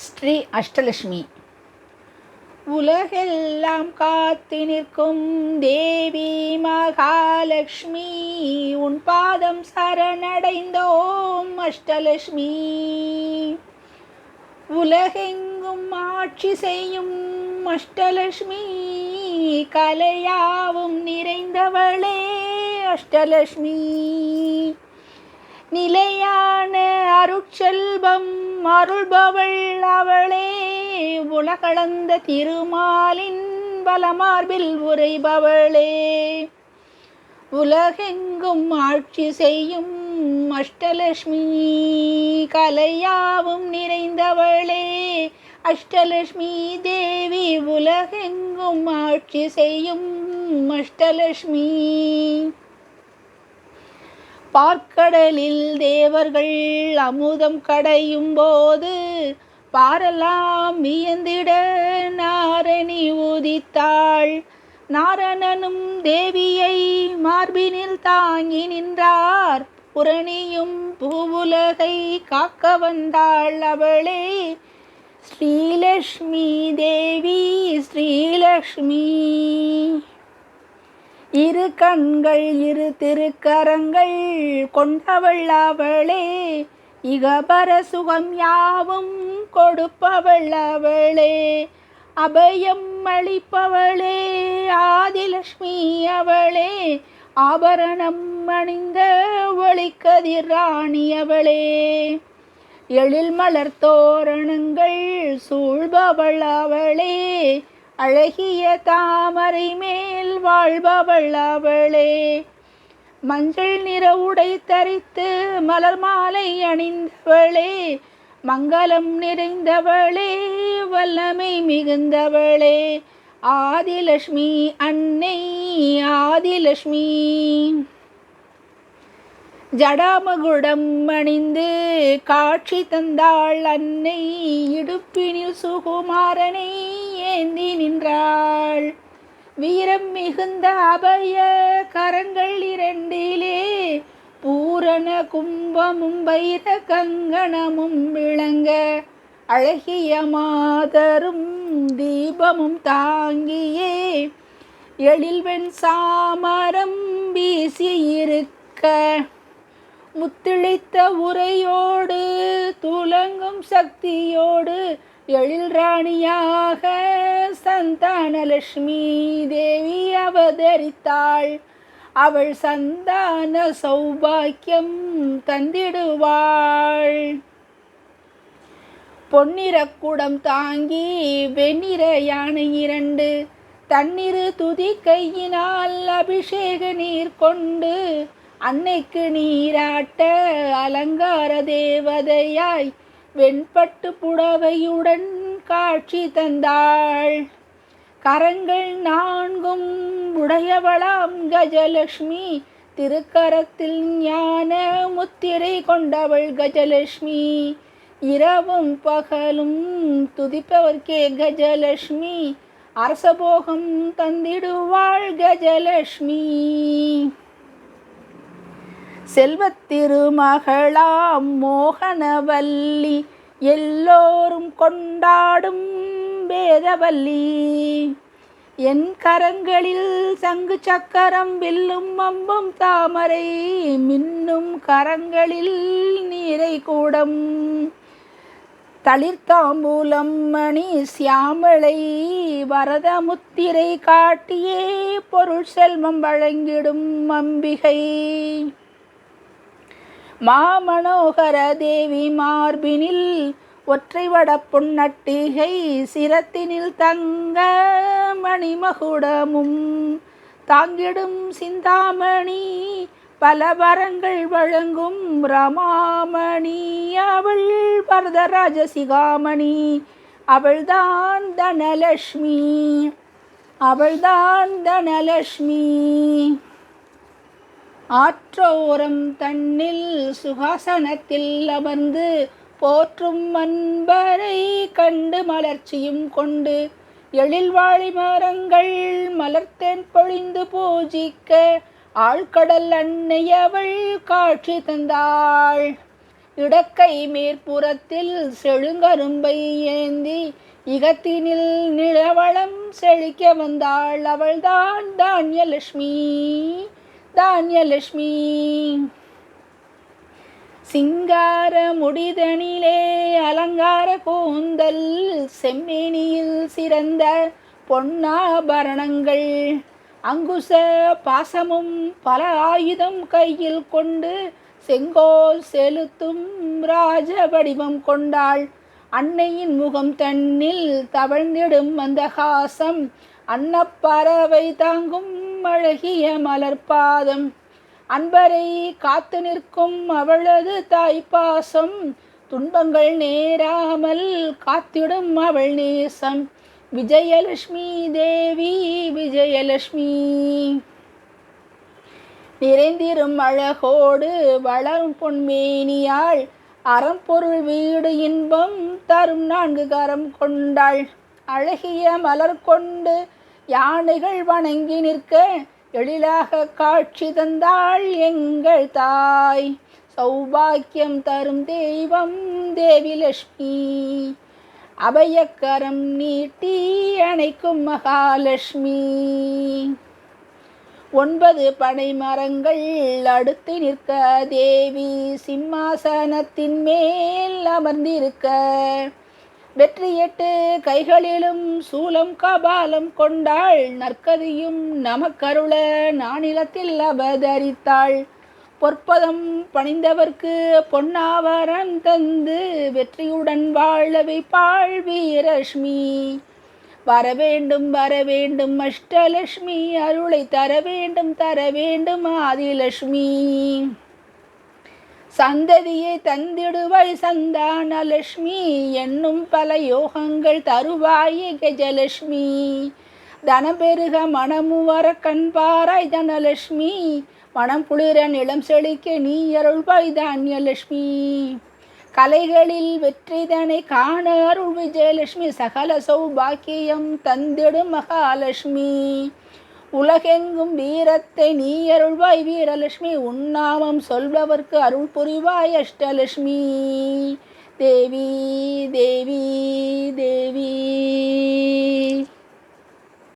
ஸ்ரீ அஷ்டலட்சுமி உலகெல்லாம் காத்து நிற்கும் தேவி மகாலட்சுமி உன் பாதம் சரணடைந்தோம் அஷ்டலட்சுமி உலகெங்கும் ஆட்சி செய்யும் அஷ்டலட்சுமி கலையாவும் நிறைந்தவளே அஷ்டலட்சுமி நிலையான அருட்செல்வம் அருள்பவள் அவளே உலகளந்த திருமாலின் பலமார்பில் உரைபவளே உலகெங்கும் ஆட்சி செய்யும் அஷ்டலட்சுமி கலையாவும் நிறைந்தவளே. அஷ்டலட்சுமி தேவி உலகெங்கும் ஆட்சி செய்யும் அஷ்டலட்சுமி பார்க்கடலில் தேவர்கள் அமுதம் கடையும் போது பாரெல்லாம் வியந்திட நாரணி உதித்தாள். நாரணனும் தேவியை மார்பினில் தாங்கி நின்றார். புரணியும் பூவுலகை காக்க வந்தாள் அவளே. ஸ்ரீலக்ஷ்மி தேவி ஸ்ரீலக்ஷ்மி. இரு கண்கள் இரு திருக்கரங்கள் கொண்டவள் அவளே. இகபர சுகம் யாவும் கொடுப்பவள் அவளே. அபயம் அளிப்பவளே ஆதிலட்சுமி அவளே. ஆபரணம் அணிந்த ஒளிக்கதிர் ராணி அவளே. எழில் மலர் தோரணங்கள் சூழ்பவள் அவளே. அழகிய தாமரை மேல் வாழ்பவள் அவளே. மஞ்சள் நிற உடை தரித்து மலர் மாலை அணிந்தவளே. மங்களம் நிறைந்தவளே வல்லமை மிகுந்தவளே. ஆதிலட்சுமி அன்னை ஆதிலட்சுமி. ஜடாமகுடம் அணிந்து காட்சி தந்தாள் அன்னை இடுப்பினில் சுகுமாரனை ஏந்தி நின்றாள். வீரம் மிகுந்த அபய கரங்கள் இரண்டிலே பூரண கும்பமும் வைர கங்கணமும் விளங்க அழகிய மாதரும் தீபமும் தாங்கியே எழில்வெண் சாமரம் வீசியிருக்க முத்திழித்த உரையோடு துலங்கும் சக்தியோடு எழில் ராணியாக சந்தானலட்சுமி தேவி அவதரித்தாள். அவள் சந்தான சௌபாக்கியம் தந்திடுவாள். பொன்னிற குடம் தாங்கி வெண்ணிற யானை இரண்டு தண்ணீர் துதி கையினால் அபிஷேக நீர் கொண்டு அன்னைக்கு நீராட்ட அலங்கார தேவதையாய் வெண்பட்டு புடவையுடன் காட்சி தந்தாள். கரங்கள் நான்கும் உடையவளாம் கஜலட்சுமி. திருக்கரத்தில் ஞான முத்திரை கொண்டவள் கஜலட்சுமி. இரவும் பகலும் துதிப்பவர்க்கே கஜலட்சுமி. அரசபோகம் தந்திடுவாள் கஜலட்சுமி. செல்வத்திருமகளாம் மோகனவல்லி எல்லோரும் கொண்டாடும் வேதவல்லி. என் கரங்களில் சங்கு சக்கரம் வில்லும் அம்பும் தாமரை மின்னும் கரங்களில் நீரை கூடம். தளிர்த்தாம்பூலம் மணி சியாமளை வரத முத்திரை காட்டியே பொருள் செல்வம் வழங்கிடும் அம்பிகை. மாமனோகர தேவி மார்பினில் ஒற்றை வட பொன்னட்டிகை சிரத்தினில் தங்க மணிமகுடமும் தாங்கிடும் சிந்தாமணி பல வரங்கள் வழங்கும் ரமாமணி. அவள் வரதராஜ சிகாமணி. அவள்தான் தனலட்சுமி. அவள்தான் தனலட்சுமி. ஆற்றோரம் தன்னில் சுகாசனத்தில் அமர்ந்து போற்றும் அன்பரை கண்டு மலர்ச்சியும் கொண்டு எழில் வாழி மரங்கள் மலர்த்தேன் பொழிந்து பூஜிக்க ஆழ்கடல் அன்னை அவள் காட்சி தந்தாள். இடக்கை மேற்புறத்தில் செழுங்கரும்பை ஏந்தி இகத்தினில் நிலவளம் செழிக்க வந்தாள் அவள்தான் தானியலட்சுமி. தானியலட்சுமி. சிங்கார முடிதனிலே அலங்கார கூந்தல் செம்மேனியில் சிறந்த பொன்னாபரணங்கள் அங்குச பாசமும் பல ஆயுதம் கையில் கொண்டு செங்கோல் செலுத்தும் ராஜ வடிவம் கொண்டாள். அன்னையின் முகம் தன்னில் தவழ்ந்திடும் மந்தகாசம் அன்னப்பறவை தாங்கும் அழகிய மலர்பாதம். அன்பரை காத்து நிற்கும் அவளது தாய்ப்பாசம். துன்பங்கள் நேராமல் காத்திடும் அவள் நேசம். விஜயலட்சுமி தேவி விஜயலட்சுமி. நிறைந்திரும் அழகோடு வளரும் பொன்மேனியாள். அறம்பொருள் வீடு இன்பம் தரும் நான்கு கரம் கொண்டாள். அழகிய மலர் கொண்டு யானைகள் வணங்கி நிற்க எழிலாக காட்சி தந்தாள் எங்கள் தாய். சௌபாக்கியம் தரும் தெய்வம் தேவி லட்சுமி அபயக்கரம் நீட்டி அணைக்கும் மகாலட்சுமி. ஒன்பது பனை மரங்கள் அடுத்து நிற்க தேவி சிம்மாசனத்தின் மேல் அமர்ந்திருக்க வெற்றியெட்டு கைகளிலும் சூலம் கபாலம் கொண்டாள். நற்கதியும் நமக்கருள நானிலத்தில் அவதரித்தாள். பொற்பதம் பணிந்தவர்க்கு பொன்னாவரம் தந்து வெற்றியுடன் வாழ வைப்பாள் வீரலட்சுமி. வர வேண்டும் வர வேண்டும் அஷ்டலட்சுமி. அருளை தர வேண்டும் தர வேண்டும் ஆதிலட்சுமி. சந்ததியை தந்திடுவாய் சந்தான லட்சுமி என்னும் பல யோகங்கள் தருவாயே கஜலட்சுமி. தனபெருக பெருக மனமு வர கண்பாராய் தனலட்சுமி. மனம் குளிர நிலம் செழிக்க நீ அருள்வாய் தானியலட்சுமி. கலைகளில் வெற்றிதனை காண அருள் விஜயலட்சுமி. சகல சௌபாக்கியம் தந்திடும் மகாலட்சுமி. உலகெங்கும் வீரத்தை நீ அருள்வாய் வீரலட்சுமி. உன்னாமம் சொல்பவர்க்கு அருள் புரிவாய் அஷ்டலட்சுமி. தேவி தேவி தேவி.